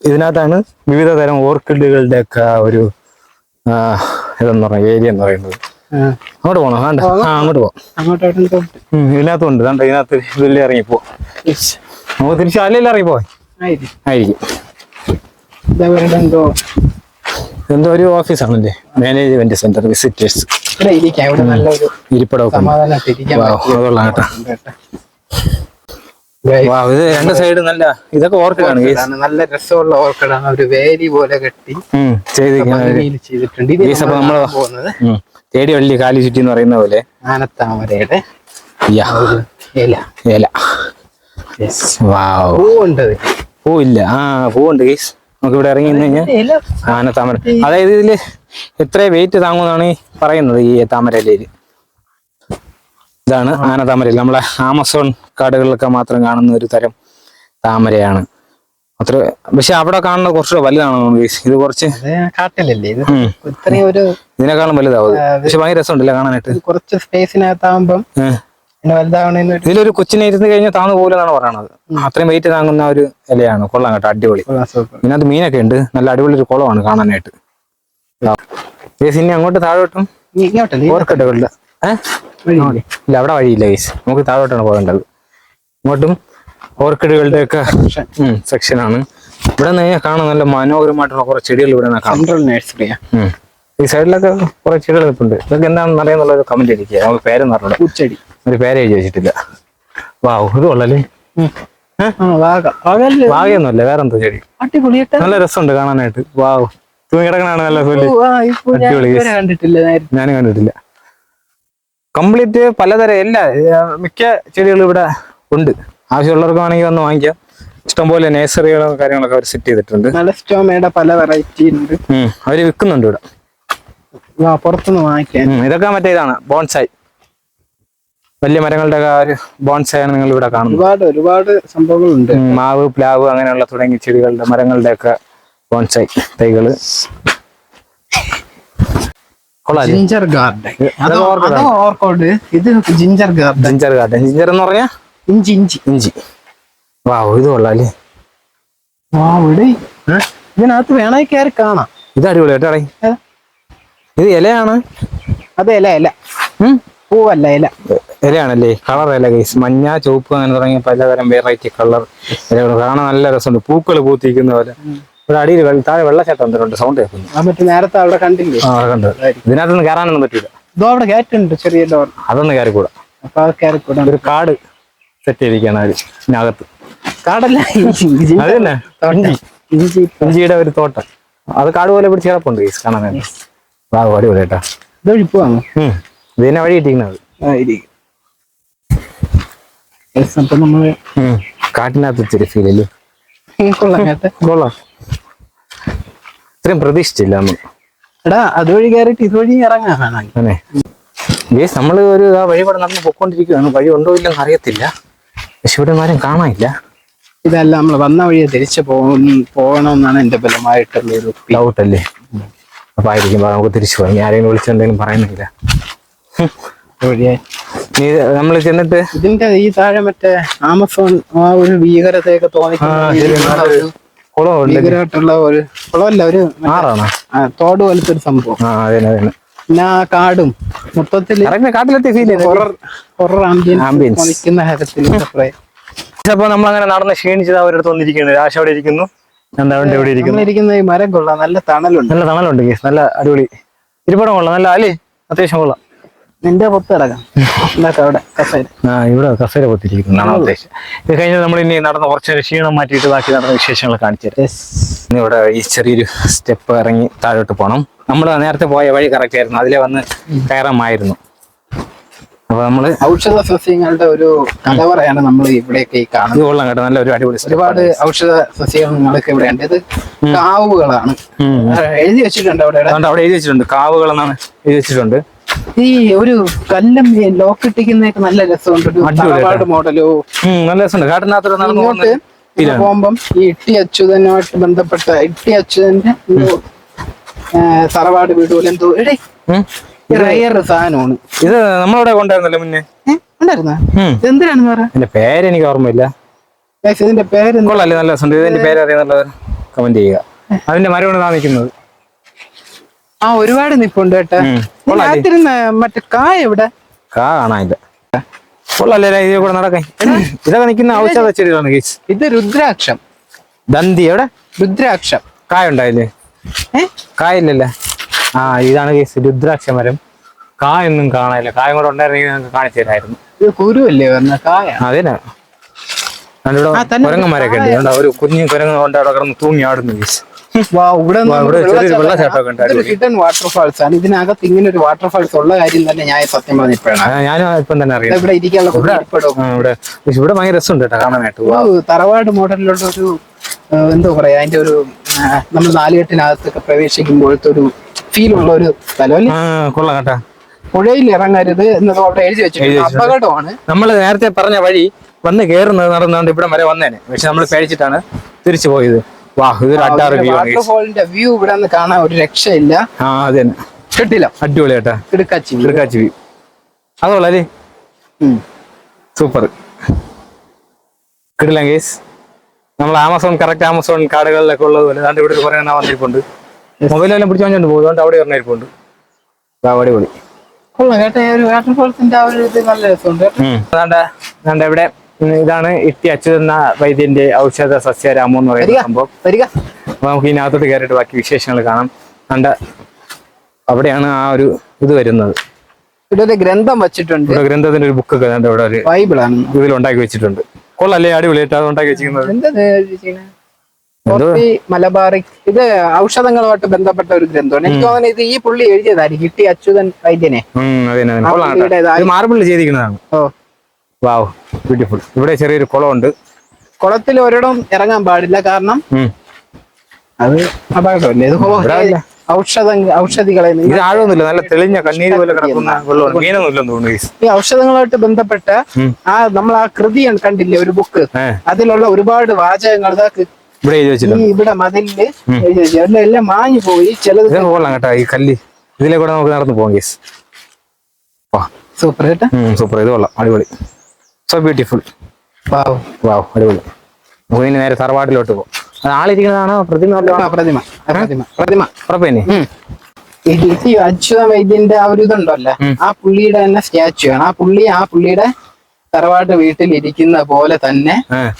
ഇതിനകത്താണ് വിവിധ തരം ഓർക്കിഡുകളുടെ ഒക്കെ ഒരു ആ, ഇതെന്ന് പറഞ്ഞ ഏരിയ എന്ന് പറയുന്നത്. അങ്ങോട്ട് പോണോ? വേണ്ട. ആ അങ്ങോട്ട് പോവാം ഇതിനകത്തുണ്ട്. കണ്ടോ ഇതിനകത്ത് ഇതിലേ ഇറങ്ങിപ്പോ പോവാം. നമുക്ക് തിരിച്ച് അല്ലല്ലേ ഇറങ്ങിപ്പോ ആയിരിക്കും. ആയിരിക്കും. എന്തോ? ഒരു ഓഫീസാണല്ലേ? Management centre visitors. ഇരിപ്പിടമൊക്കെ കേട്ടോ. ഉണ്ട് കേട്ടോ. Guys, വാ ഇത് രണ്ട് സൈഡ് നല്ല ഇതൊക്കെ ഓർക്കിഡാണ്. നല്ല രസമുള്ള ഓർക്കിഡാണ് ഒരു വേലി പോലെ കെട്ടി ചെയ്തിട്ടുണ്ട്. നമ്മൾ പോകുന്നത് തേടി വള്ളി കാലി ചുറ്റി എന്ന് പറയുന്ന പോലെ. ആനത്താമരയുടെ ഇല. വാവ് പൂവുണ്ട്. പൂവില്ല ആ പൂവുണ്ട് കേസ് നമുക്ക് ഇവിടെ ഇറങ്ങി കഴിഞ്ഞാൽ ഇല. ആന താമര അതായത് ഇതിൽ എത്ര വെയിറ്റ് താങ്ങുമെന്നാണ് പറയുന്നത് ഈ താമരയിൽ ഇതാണ് ആന താമര. നമ്മളെ ആമസോൺ കാടുകളിലൊക്കെ മാത്രം കാണുന്ന ഒരു തരം താമരയാണ്. അത്ര പക്ഷെ അവിടെ കാണുന്നത് കുറച്ചുകൂടെ വലുതാണ് ഇത് കുറച്ച് കാട്ടിലല്ലേ ഇത്. ഇത്രയും ഒരു ഇതിനേക്കാളും വലുതാവും. പക്ഷെ ഭയങ്കര രസമുണ്ടല്ലേ കാണാനായിട്ട്? കുറച്ച് സ്പേസിനകത്താകുമ്പോ ഇതിലൊരു കൊച്ചിനെ ഇരുന്ന് കഴിഞ്ഞാൽ താന്നു പോലെന്നാണ് പറയണത്. അത്രയും വെയിറ്റ് താങ്ങുന്ന ഒരു ഇലയാണ്. കൊള്ളാം കേട്ടോ അടിപൊളി. ഇതിനകത്ത് മീനൊക്കെ ഉണ്ട്. നല്ല അടിപൊളി ഒരു കുളമാണ് കാണാനായിട്ട്. ഇനി അങ്ങോട്ട് താഴോട്ടും ഓർക്കട്ടെ ഏഹ്? ഇല്ല അവിടെ വഴിയില്ല ഗൈസ് നമുക്ക് താഴോട്ടാണ് പോകേണ്ടത്. ഇങ്ങോട്ടും ഓർക്കിഡുകളുടെ ഒക്കെ സെക്ഷൻ സെക്ഷനാണ് ഇവിടെ നിന്ന് കാണാൻ നല്ല മനോഹരമായിട്ടുള്ള കുറെ ചെടികൾ ഇവിടെ സെൻട്രൽ നഴ്സറിയാ. ഈ സൈഡിലൊക്കെ കുറെ ചെടികൾ നിൽപ്പുണ്ട് ഇതൊക്കെ എന്താണെന്ന് അറിയാന്നുള്ള ഒരു കമന്റ് അടിക്കുക നമുക്ക് പേരെന്ന് അറിഞ്ഞൂടാ. പൂച്ചെടി. ഒരു പേര് എഴുതി വെച്ചിട്ടില്ല. വാവ് ഇത് കൊള്ളല്ലേ ആ വാഗ. വാഗല്ലേ വാഗയൊന്നുമല്ല വേറെ എന്തോ ചെടി നല്ല രസമുണ്ട് കാണാനായിട്ട്. വാവ്. തൂങ്ങി കിടക്കണാണ് നല്ല അടിപൊളി. ഞാനും കണ്ടിട്ടില്ല. കംപ്ലീറ്റ് പലതരം എല്ലാ മിക്ക ചെടികളും ഇവിടെ ഉണ്ട്. ആവശ്യമുള്ളവർക്ക് വേണമെങ്കിൽ വന്ന് വാങ്ങിക്കാം. ഇഷ്ടംപോലെ നേഴ്സറികളും കാര്യങ്ങളൊക്കെ അവർ സെറ്റ് ചെയ്തിട്ടുണ്ട്. നല്ല സ്റ്റോമയുടെ പല വെറൈറ്റി ഉണ്ട്. അവർ വിൽക്കുന്നുണ്ട് ഇവിടെ. പുറത്തുനിന്ന് വാങ്ങിക്കാൻ. ഇതൊക്കെ മറ്റേ ഇതാണ് ബോൺസായി. വലിയ മരങ്ങളുടെ ഒരു ബോൺസായാണ് നിങ്ങൾ ഇവിടെ കാണുന്നത്. ഒരുപാട് ഒരുപാട് സംഭവങ്ങളുണ്ട്. മാവ് പ്ലാവ് അങ്ങനെയുള്ള തുടങ്ങിയ ചെടികളുടെ മരങ്ങളുടെ ഒക്കെ ബോൺസായി തൈകൾ. ജിഞ്ചർ ഗാർഡൻ ഓർക്കോട്? ഇത് ginger garden ginger garden ginger എന്ന് പറഞ്ഞാൽ ഇഞ്ചി ഇഞ്ചി. ഇഞ്ചി. വാവ് ഇത് കൊള്ളാല്ലേ? വാ ഇവിടെ ഇതിനകത്ത് വേണമെങ്കിൽ കയറി കാണാം. ഇത് അടിപൊളി കേട്ടോ ഇത് ഇലയാണ്? അതെ ഇല ഇല. പൂവല്ല ഇല. ഇലയാണല്ലേ? കളർ ഇല ഗൈസ് മഞ്ഞ ചുവപ്പ് അങ്ങനെ തുടങ്ങിയ പലതരം വെറൈറ്റി കളർ ഇലകൾ. കാണാൻ നല്ല രസമുണ്ട്. പൂക്കൾ പൂത്തിരിക്കുന്ന പോലെ. ഇവിടെ അടിയിൽ താഴെ വെള്ളച്ചാട്ടം എന്തിനുണ്ട് സൗണ്ട് കേൾക്കുന്നു. മറ്റേ നേരത്തെ അവിടെ കണ്ടില്ലേ? ആ അവിടെ കണ്ടത് ഇതിനകത്തൊന്നും കയറാനൊന്നും പറ്റില്ല ഇതോ അവിടെ ഗേറ്റ് ഉണ്ട് ചെറിയ ഡോർ അതൊന്നും കയറിക്കൂടാ. അപ്പൊ അത് കയറി കൂടാ ഒരു കാട് സെറ്റ് ചെയ്തിരിക്കുകയാണ് അവർ ഇതിനകത്ത്. കാടല്ല അത് തന്നെ. ഇഞ്ചി. ഇഞ്ചി. ഇഞ്ചിയുടെ ഒരു തോട്ടം. അത് കാട് പോലെ പിടിച്ച് കിടപ്പുണ്ട് ഗൈസ് വേണ്ടി. വാ അടിപൊളി കേട്ടാ. ഇതൊഴി പോവാങ്ങോ ഉം. വഴി ഇട്ടിരിക്കുന്നത് നമ്മൾ കാട്ടിനകത്ത് ഇച്ചിരി ഫീൽ അല്ലേ? കൊള്ളാം കേട്ടെ. കൊള്ളാം. ഇത്രയും പ്രതീക്ഷിച്ചില്ല നമ്മൾ എടാ അതുവഴി കയറിയിട്ട് ഇതുവഴി ഇറങ്ങാൻ വേണമെങ്കിൽ അതെ. ഗേസ് നമ്മൾ ഒരു ആ വഴി കൂടെ നടന്ന് പൊക്കോണ്ടിരിക്കുകയാണ് വഴി ഉണ്ടോ ഇല്ലെന്ന് അറിയത്തില്ല. പക്ഷെ ഇവിടെ ആരും കാണാനില്ല. ഇതല്ല നമ്മൾ വന്ന വഴിയെ തിരിച്ചു പോകണമെന്നാണ് എന്റെ ബലമായിട്ടുള്ള ഒരു ഡൗട്ട് അല്ലേ? അപ്പൊ ആയിരിക്കും നമുക്ക് തിരിച്ചു പോകാം. ഞാൻ ആരെങ്കിലും വിളിച്ചെന്തെങ്കിലും പറയുന്നില്ല. നീ നമ്മൾ ചെന്നിട്ട് ഇതിന്റെ ഈ താഴെ മറ്റേ ആമസോൺ ആ ഒരു ഭീകരതയൊക്കെ തോന്നിക്കുന്ന ശരി, ഒരു കുളമല്ല ആറാണോ? തോട് പോലത്തെ ഒരു സംഭവം. ആ പിന്നെ ആ കാടും മൊത്തത്തിൽ ഫീൽ തരത്തിൽ അപ്പൊ നമ്മൾ അങ്ങനെ നടന്ന് ക്ഷീണിച്ചത് അവരടുത്ത് വന്നിരിക്കുന്നു രാശ അവിടെ ഇരിക്കുന്നു. എന്താണ് ഇവിടെ ഇരിക്കുന്നു. ഈ മരം കൊള്ളാം. നല്ല തണലുണ്ട്. നല്ല തണലുണ്ട് നല്ല അടിപൊളി. ഇരിപ്പടം കൊള്ളാം. നല്ല അല്ലേ? അത്യാവശ്യം കൊള്ളാം. നിന്റെ പുറത്ത് കിടക്കാം. അവിടെ കസേര ആ ഇവിടെ കസേര പൊത്തിരിക്കുന്നതാണ് ഉദ്ദേശം. ഇത് കഴിഞ്ഞ് നമ്മൾ ഇനി നടന്ന കുറച്ച് ക്ഷീണം മാറ്റിയിട്ട് ബാക്കി നടന്ന വിശേഷങ്ങൾ കാണിച്ചു തരാം. ഇവിടെ ഈ ചെറിയൊരു സ്റ്റെപ്പ് ഇറങ്ങി താഴോട്ട് പോകണം നമ്മൾ നേരത്തെ പോയ വഴി കറക്റ്റ് ആയിരുന്നു. അതിലെ വന്ന് കയറാമായിരുന്നു. അപ്പൊ നമ്മൾ ഔഷധ സസ്യങ്ങളുടെ ഒരു കലവറയാണ് നമ്മൾ ഇവിടെയൊക്കെ കാണുന്നത്. കൊള്ളാം കേട്ടോ. നല്ല ഒരു അടിപൊളി ഒരുപാട് ഔഷധ സസ്യങ്ങൾ സസ്യങ്ങളൊക്കെ ഇവിടെ ഉണ്ട്. ഇത് കാവുകളാണ്. എഴുതി വെച്ചിട്ടുണ്ട് അവിടെ. അവിടെ എഴുതി വെച്ചിട്ടുണ്ട്. കാവുകൾ എന്നാണ് എഴുതി വെച്ചിട്ടുണ്ട്. ഈ ഒരു കല്ലം ലോക്ക് ഇട്ടിക്കുന്നതൊക്കെ നല്ല രസമുണ്ട്. ഒരു അടിപൊളി മോഡലോ. നല്ല രസമുണ്ട്. കാട്ടിനകത്ത് ഇങ്ങോട്ട് പോകുമ്പം ഈ ഇട്ടി അച്യുതനുമായിട്ട് ബന്ധപ്പെട്ട ഇട്ടി അച്യുതന്റെ തറവാട് വീട് പോലെ എന്തോ. എടേ. റയർ സാധനമാണ്. ഇത് നമ്മളവിടെ കൊണ്ടായിരുന്നല്ലോ മുന്നേ. ഉണ്ടായിരുന്നോ? എന്തിനാണെന്ന് പറ പേര് എനിക്ക് ഓർമ്മയില്ല. ഇതിന്റെ പേര് കൊള്ളാല്ലേ നല്ല രസമുണ്ട്. ഇതിന്റെ പേര്? അറിയാന്നുള്ളത് കമന്റ് ചെയ്യുക. അതിന്റെ താ നിൽക്കുന്നത്. ആ ഒരുപാട് നിപ്പുണ്ട് കേട്ടോ. മറ്റേ കാ എവിടെ? കാ കാണാനില്ല കൊള്ളാല്ലേ ഇതിൽ കൂടെ നടക്കാൻ. ഇതൊക്കെ നിൽക്കുന്ന ഔഷധ ചെടികളാണ് കേസ് ഇത് രുദ്രാക്ഷം. ദന്തി എവിടെ? രുദ്രാക്ഷം. കായ ഉണ്ടായില്ലേ? കായില്ലല്ലേ ആ ഇതാണ് കേസ് രുദ്രാക്ഷ മരം. കായൊന്നും കാണാനില്ല. കായം കൂടെ ഉണ്ടായിരുന്നെങ്കിൽ ഞങ്ങൾക്ക് കാണിച്ചു തരായിരുന്നു. ഇത് കുരുവല്ലേ പറഞ്ഞ കായ? അതിനാ. ഇവിടെ ആ, കുരങ്ങന്മാരൊക്കെ ഉണ്ട്? ഒരു കുഞ്ഞു കുരങ്ങ് കൊണ്ട് അവിടെ കിടന്ന് തൂങ്ങി ആടുന്നു കേസ് ഇവിടെ. ഹിഡൻ വാട്ടർഫാൾസ് ആണ്. ഇതിനകത്ത് ഇങ്ങനെ ഒരു വാട്ടർഫാൾസ് ഉള്ള കാര്യം തന്നെ ഞാൻ സത്യം പറഞ്ഞപ്പോഴാണ് ഇപ്പം തന്നെ അറിയാം ഇവിടെ ഇരിക്കാനുള്ള ഇവിടെ ഇവിടെ. ഭയങ്കര രസമുണ്ട് കേട്ടോ കാണാനായിട്ട്. തറവാട് മോഡലിലുള്ള ഒരു എന്താ പറയാ അതിന്റെ ഒരു നമ്മൾ നാലുകെട്ടിനകത്തൊക്കെ പ്രവേശിക്കുമ്പോഴത്തെ ഒരു ഫീൽ ഉള്ള ഒരു സ്ഥലം കൊള്ളാം കേട്ടാ. പുഴയിൽ ഇറങ്ങരുത് എന്നത് അവിടെ എഴുതി വെച്ചിട്ടുണ്ട്. അപകടമാണ്. നമ്മൾ നേരത്തെ പറഞ്ഞ വഴി വന്ന് കേറുന്നത് നടന്നുകൊണ്ട് ഇവിടെ വരെ വന്നേനെ. പക്ഷെ നമ്മൾ പേടിച്ചിട്ടാണ് തിരിച്ചു പോയത്. വ്യൂ ആണ് വാട്ടർഫോളിന്റെ വ്യൂ ഇവിടെ നിന്ന് കാണാൻ ഒരു രക്ഷയില്ല. ആ അത് തന്നെ കിട്ടില്ല. അടിപൊളി കേട്ടാ കിടക്കാച്ചി കിടക്കാച്ചി വ്യൂ അതുള്ളല്ലേ സൂപ്പർ. കേസ് നമ്മൾ ആമസോൺ കറക്റ്റ് ആമസോൺ കാർഡുകളിലൊക്കെ ഉള്ളതുപോലെ അതാണ്ട് ഇവിടെ കുറെ എണ്ണ വന്നിരിപ്പുണ്ട്. മൊബൈലെല്ലാം പിടിച്ച് വന്നിട്ട് പോകും. അതുകൊണ്ട് അവിടെ ഇറങ്ങിയിരിപ്പുണ്ട് കൊള്ളാം. കേട്ടോ ഈ ഒരു വാട്ടർഫോൾസിന്റെ ആ ഒരു ഇത് നല്ല രസമുണ്ട്. അതാണ്ട് ഇവിടെ ഇതാണ് ഇട്ടി അച്യുതെന്ന വൈദ്യന്റെ ഔഷധ സസ്യരാമം എന്ന് പറയുന്ന സംഭവം. അപ്പൊ നമുക്ക് ഇതിനകത്തോട്ട് കയറിയിട്ട് ബാക്കി വിശേഷങ്ങൾ കാണാം. കണ്ട അവിടെയാണ് ആ ഒരു ഇത് വരുന്നത്. ഇവിടെ ഒരു ഗ്രന്ഥം വെച്ചിട്ടുണ്ട്. ഇവിടെ ഗ്രന്ഥത്തിന്റെ ഒരു ബുക്ക് ഒക്കെ ഇവിടെ ഒരു ബൈബിൾ ആണ്. ഇതിൽ ഉണ്ടാക്കി വെച്ചിട്ടുണ്ട്. കൊള്ളല്ലേ? അടിപൊളിയായിട്ട് അത് ഉണ്ടാക്കി വെച്ചിരിക്കുന്നത്. മലബാറിക് ഇത് ഔഷധങ്ങളുമായിട്ട് ബന്ധപ്പെട്ട ഒരു ഗ്രന്ഥമാണ്. എനിക്ക് തോന്നുന്നത് ഇത് ഈ പുള്ളി എഴുതിയതായിരിക്കും. കിട്ടി അച്യുതൻ വൈദ്യനെ. മാർബിളിൽ ചെയ്തിരിക്കുന്നതാണ്. ഓ. വാവ് ബ്യൂട്ടിഫുൾ ഇവിടെ ചെറിയൊരു കുളമുണ്ട്. കുളത്തിൽ ഒരിടം ഇറങ്ങാൻ പാടില്ല കാരണം അത് അപകടമല്ലേ? ഇത്. ഔഷധ ഔഷധികളെ ഇത് ആഴമൊന്നുമില്ല. നല്ല തെളിഞ്ഞ കണ്ണീര് പോലെ കിടക്കുന്ന വെള്ളമാണ്. മീനൊന്നും ഇല്ലെന്ന് തോന്നുന്നു. ഈ ഔഷധങ്ങളുമായിട്ട് ബന്ധപ്പെട്ട ആ നമ്മൾ ആ കൃതി കണ്ടില്ലേ ഒരു ബുക്ക് അതിലുള്ള ഒരുപാട് വാചകങ്ങൾ ഇവിടെ ഇവിടെ മതിലിൽ എല്ലാം എല്ലാം മാഞ്ഞു പോയി. ചിലത് ഇത് കേട്ടോ. ഈ കല്ല്. ഇതിലെ കൂടെ നമുക്ക് നടന്നു പോകാം കേസ് സൂപ്പർ കേട്ടോ സൂപ്പർ ഇത് കൊള്ളാം. അടിപൊളി. സോ ബ്യൂട്ടിഫുൾ വാവ്. വാവ് അടിപൊളി. നമുക്ക് ഇനി നേരെ തറവാട്ടിലോട്ട് പോകും. ആളിരിക്കുന്നതാണോ? പ്രതിമ? പ്രതിമ. പ്രതിമ. പ്രതിമ. ഈ അച്യുത വൈദ്യന്റെ ആ ഒരു ഇതുണ്ടല്ലോ. ആ പുള്ളിയുടെ തന്നെ സ്റ്റാച്ചു ആണ്. ആ പുള്ളി ആ പുള്ളിയുടെ തറവാട്ട് വീട്ടിൽ ഇരിക്കുന്ന പോലെ തന്നെ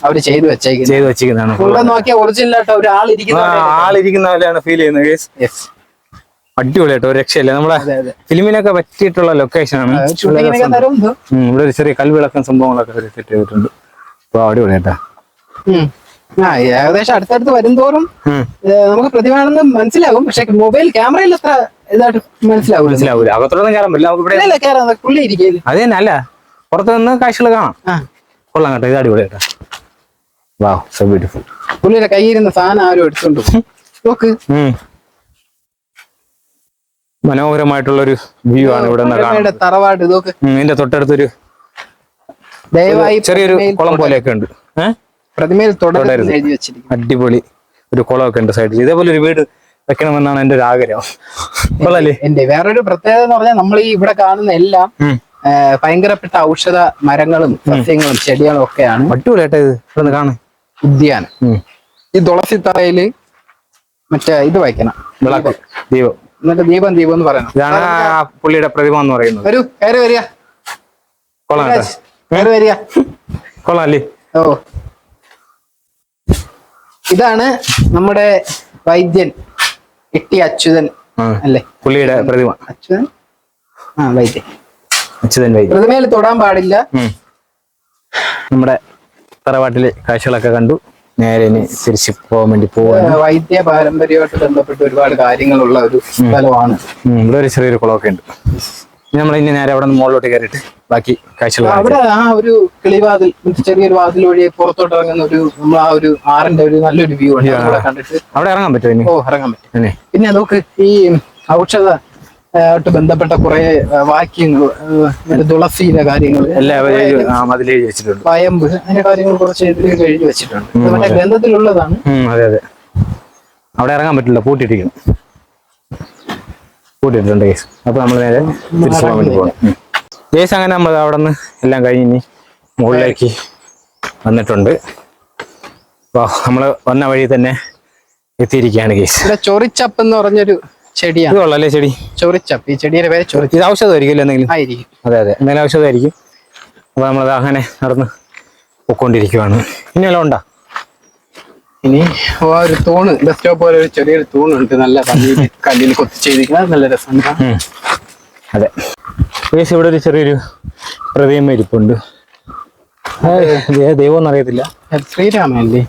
അവർ ചെയ്തു വെച്ചേക്കുന്നത് ചെയ്തു വെച്ചിരിക്കുന്നതാണ്. നോക്കിയ ഒറിജിനൽ ആയിട്ട് ഒരാൾ ഇരിക്കുന്ന? ആളിരിക്കുന്ന പോലെയാണ് ഫീൽ ചെയ്യുന്നത്. അടിപൊളിയായിട്ട് ഒരു രക്ഷയില്ല. നമ്മളെ ഫിലിമിനൊക്കെ പറ്റിയിട്ടുള്ള ലൊക്കേഷൻ ആണ്. ഇവിടെ ഒരു ചെറിയ കൽവിളക്കം സംഭവങ്ങളൊക്കെ സെറ്റ് ചെയ്തിട്ടുണ്ട്. അപ്പൊ അടിപൊളിയായിട്ടാ ഏകദേശം അടുത്തടുത്ത് വരുംതോറും നമുക്ക് പ്രതിമാണെന്ന് മനസ്സിലാകും. പക്ഷെ മൊബൈൽ ക്യാമറയിൽ അത്ര ഇതായിട്ട് മനസ്സിലാവില്ല മനസ്സിലാവൂല. അകത്തോടൊന്നും കയറാൻ പറ്റില്ല. നമുക്ക് ഇവിടെ കയറാം. പുള്ളി അത് തന്നെ അല്ല. പുറത്ത് നിന്ന് കാഴ്ചകൾ കാണാം. കൊള്ളാം കേട്ടോ. ഇത് അടിപൊളിയായിട്ടാ വാ സോ ബ്യൂട്ടിഫുൾ പുള്ളിയുടെ കയ്യിരുന്ന സാധനം ആരും എടുത്തോണ്ട് നോക്ക്. മനോഹരമായിട്ടുള്ള ഒരു വ്യൂ ആണ് ഇവിടെ നിന്ന് തറവാട് ഇതൊക്കെ. ഇതിന്റെ തൊട്ടടുത്തൊരു ദയവായി ചെറിയൊരു കുളം. പോലെയൊക്കെ ഉണ്ട്. ഏഹ് പ്രതിമയിൽ അടിപൊളി. ഒരു കുളമൊക്കെ ഉണ്ട് സൈഡിൽ. ഇതേപോലെ ഒരു വീട് വെക്കണമെന്നാണ് എന്റെ ഒരു ആഗ്രഹം. കൊള്ളല്ലേ എന്റെ വേറൊരു പ്രത്യേകത എന്ന് പറഞ്ഞാൽ നമ്മൾ ഈ ഇവിടെ കാണുന്ന എല്ലാം. ഭയങ്കരപ്പെട്ട ഔഷധ മരങ്ങളും സസ്യങ്ങളും ചെടികളും ഒക്കെയാണ് അടിപൊളിയായിട്ട് ഇത്. ഇവിടെ നിന്ന് കാണാൻ ഉദ്യാനം. ഈ തുളസി തറയിൽ മറ്റേ ഇത് വായിക്കണം. വിളക്ക്. ദീപം. എന്നിട്ട് ദീപം ദീപം എന്ന് പറയണം ഇതാണ് ആ പുള്ളിയുടെ പ്രതിമ എന്ന് പറയുന്നത്. വരൂ കയറി വരിക. കൊള്ളാം കേട്ടോ. കയറി വരിക. കൊള്ളാം അല്ലേ? ഓ. ഇതാണ് നമ്മുടെ വൈദ്യൻ ഇട്ടി അച്യുതൻ ആ അല്ലേ? പുള്ളിയുടെ പ്രതിമ അച്യുതൻ? ആ വൈദ്യൻ. അച്യുതൻ വൈദ്യ പ്രതിമയിൽ തൊടാൻ പാടില്ല. ഉം. നമ്മുടെ തറവാട്ടിലെ കാഴ്ചകളൊക്കെ കണ്ടു. നേരെ ഇനി തിരിച്ച് പോകാൻ വേണ്ടി പോവാണ്. വൈദ്യ പാരമ്പര്യമായിട്ട് ബന്ധപ്പെട്ട് ഒരുപാട് കാര്യങ്ങളുള്ള ഒരു സ്ഥലമാണ്. ഇവിടെ ഒരു ചെറിയൊരു കുളമൊക്കെ ഉണ്ട്. നമ്മൾ ഇനി നേരെ അവിടെ നിന്ന് മുകളിലോട്ട് കയറിയിട്ട് ബാക്കി കാഴ്ചകൾ അവിടെ ആ ഒരു കിളിവാതിൽ ചെറിയൊരു വാതിൽ വഴി പുറത്തോട്ട് ഇറങ്ങുന്ന ഒരു നമ്മൾ ആ ഒരു ആറിന്റെ ഒരു നല്ലൊരു വ്യൂ ഉണ്ട് അവിടെ കണ്ടിട്ട് അവിടെ ഇറങ്ങാൻ പറ്റുമോ ഓ ഇറങ്ങാൻ പറ്റും. പിന്നെ നമുക്ക് ഈ ഔഷധ ആയിട്ട് ബന്ധപ്പെട്ട കുറെ വാക്യങ്ങൾ തുളസിയിലെ കാര്യങ്ങൾ പയമ്പ് അങ്ങനെ കാര്യങ്ങൾ കുറച്ച് എഴുതി വെച്ചിട്ടുണ്ട്. മറ്റേ ഗ്രന്ഥത്തിലുള്ളതാണ്. അതെ അതെ. അവിടെ ഇറങ്ങാൻ പറ്റില്ല പൂട്ടിയിട്ടിരിക്കണം. പൂട്ടിയിട്ടുണ്ട് കേസ്. അപ്പൊ നമ്മൾ നേരെ തിരിച്ചു പോകാൻ വേണ്ടി പോകണം കേസ് അങ്ങനെ നമ്മൾ അവിടെ നിന്ന് എല്ലാം കഴിഞ്ഞ് മുകളിലേക്ക് വന്നിട്ടുണ്ട്. അപ്പോൾ നമ്മൾ വന്ന വഴി തന്നെ എത്തിയിരിക്കുകയാണ് കേസ്. ചൊറിച്ചപ്പ് എന്ന് പറഞ്ഞൊരു ചെടിയാണ്. കൊള്ളാല്ലേ ചെടി? ചൊറിച്ചപ്പ്. ഈ ചെടിയുടെ പേര് ചൊറിച്ച ഇത് ഔഷധമായിരിക്കും എന്തെങ്കിലും? ആയിരിക്കും. അതെ അതെ. എന്തെങ്കിലും ഔഷധമായിരിക്കും. അപ്പൊ നമ്മളത് അങ്ങനെ നടന്ന് പൊക്കോണ്ടിരിക്കുവാണ്. ഇനി വല്ല ഉണ്ടോ? ഇനി ആ ഒരു തൂണ് ബസ് സ്റ്റോപ്പ് പോലെ ഒരു ചെറിയൊരു തൂണുണ്ട്. നല്ല കല്ലിൽ കൊത്തി ചെയ്തിരിക്കുന്നത് നല്ല രസമുണ്ട്. അതെ. ഏകദേശം ഇവിടെ ഒരു ചെറിയൊരു പ്രതിമ ഇരിപ്പുണ്ട്. ദൈവം അറിയത്തില്ല. ശ്രീരാമല്ലേ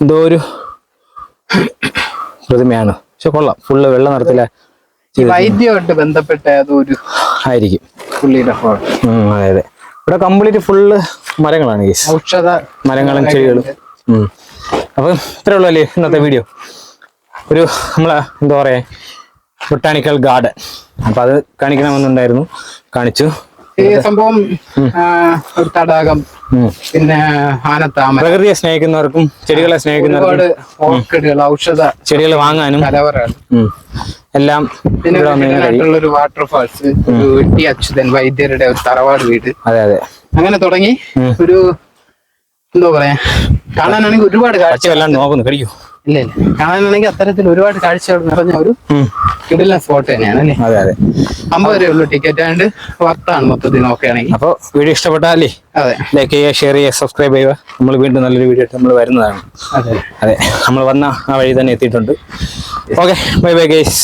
എന്തോ ഒരു പ്രതിമയാണ്. പക്ഷെ കൊള്ളാം. ഫുള്ള് വെള്ള നിറത്തില വൈദ്യമായിട്ട് ബന്ധപ്പെട്ട അതൊരു ആയിരിക്കും. പുള്ളിയുടെ അതെ അതെ. ഇവിടെ കംപ്ലീറ്റ് ഫുള്ള് മരങ്ങളാണ് കേസ് ഔഷധ മരങ്ങളും ചെടികളും. അപ്പൊ അപ്പം ഇത്രേ ഉള്ളൂ അല്ലേ ഇന്നത്തെ വീഡിയോ ഒരു നമ്മളെ എന്താ പറയാ ബൊട്ടാണിക്കൽ ഗാർഡൻ അപ്പൊ അത് കാണിക്കണമെന്നുണ്ടായിരുന്നു. കാണിച്ചു. ഈ സംഭവം ഒരു തടാകം. പിന്നെ ആനത്താമര. പ്രകൃതിയെ സ്നേഹിക്കുന്നവർക്കും ചെടികളെ സ്നേഹിക്കുന്നവർക്കും ഓർക്കിഡുകൾ ഔഷധ ചെടികൾ വാങ്ങാനും കലവറകൾ. എല്ലാം ഒരു വാട്ടർഫാൾസ് ഒരു വെട്ടി അച്യുതൻ വൈദ്യരുടെ ഒരു തറവാട് വീട്. അതെ അതെ. അങ്ങനെ തുടങ്ങി ഒരു എന്തോ പറയാ കാണാനാണെങ്കിൽ ഒരുപാട് കാഴ്ച എല്ലാം നോക്കുന്നു കഴിക്കൂ ഇല്ല ഇല്ല. കാണാനാണെങ്കിൽ അത്തരത്തിൽ ഒരുപാട് കാഴ്ചകൾ നിറഞ്ഞ ഒരു കിടിലൻ സ്പോട്ട് തന്നെയാണ് അല്ലേ? അതെ അതെ. അമ്പത് രൂപയുള്ള ടിക്കറ്റ് ആണ്ട് വർത്താണ് മൊത്തത്തിൽ നോക്കുകയാണെങ്കിൽ. അപ്പോൾ വീഡിയോ ഇഷ്ടപ്പെട്ടാലേ അതെ. ലൈക്ക് ചെയ്യുക ഷെയർ ചെയ്യുക സബ്സ്ക്രൈബ് ചെയ്യുക. നമ്മൾ വീണ്ടും നല്ലൊരു വീഡിയോ ആയിട്ട് നമ്മൾ വരുന്നതാണ്. അതെ. അതെ നമ്മൾ വന്ന ആ വഴി തന്നെ എത്തിയിട്ടുണ്ട്. Okay bye bye guys